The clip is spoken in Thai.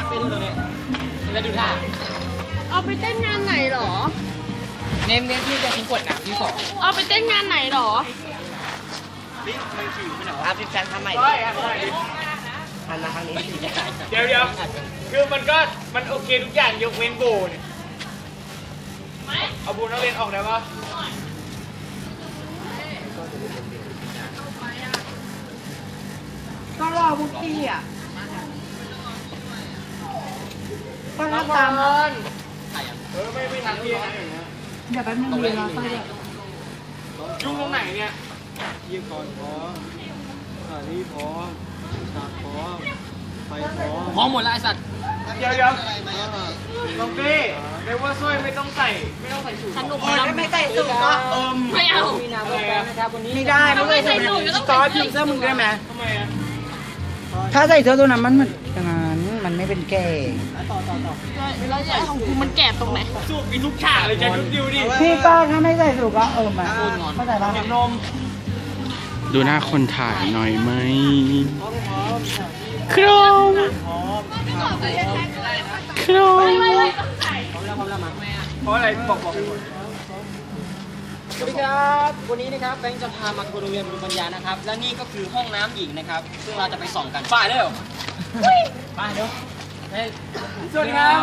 นักเต้นตรงนี้แล้วดูท่าเอาไปเต้นงานไหนหรอ เนมเนมที่จะทิ้งขวดน้ำที่สองเอาไปเต้นงานไหนหรอครับพี่แฟนทำใหม่ใช่ครับใช่ทันมาครั้งนี้เดี๋ยวเดี๋ยวคือมันก็มันโอเคทุกอย่างยกเว้นโบเนี่ยเอาโบนักเรียนออกได้ปะก็รอพวกพี่อะ ก็น้รัอบงตามบอลเออไม่ไม่ทันพี่นะอย่างเงี้ยเดี๋ยวแป๊บนึงเดี๋ยวรอฟังยุ่งตรงไหนเนี่ยยี่ก่อนพร้อมสถานที่พร้อมฉากพร้อมไฟพร้อมพร้อมหมดแล้วไอสัตว์เดี๋ยวเดี๋ยวน้องเต้เรียกว่าสร้อยไม่ต้องใส่ไม่ต้องใส่สูทสนุกนะไม่ใส่สูทก็เอิมไม่เอามีนาโปรแกรมนะครับวันนี้ไม่ได้ทำไมใส่สูทก็ต้องซอสใส่พิมพ์เสื้อมึงได้ไหมทำไมอะถ้าใส่เสื้อตัวนั้นมันเหมือนกันนั้นมันไม่ เป็นแก่แล้วจะของกูมันแก่ตรงไหนสูบมีทุกฉากเลยจะดูดิวดิพี่ก็ถ้าไม่ใส่สูทก็เอิมอะเข้าใจปะเห็นนม ดูหน้าคนถ่ายหน่อยไหมโครมโครมเพราะอะไรบอกบอกสวัสดีครับ วันนี้นะครับแบงค์จะพามาทัวร์โรงเรียนบุญปัญญานะครับ และนี่ก็คือห้องน้ำหญิงนะครับ ซึ่งเราจะไปส่องกันฝ่ายเร็วไปเร็ว สวัสดีครับ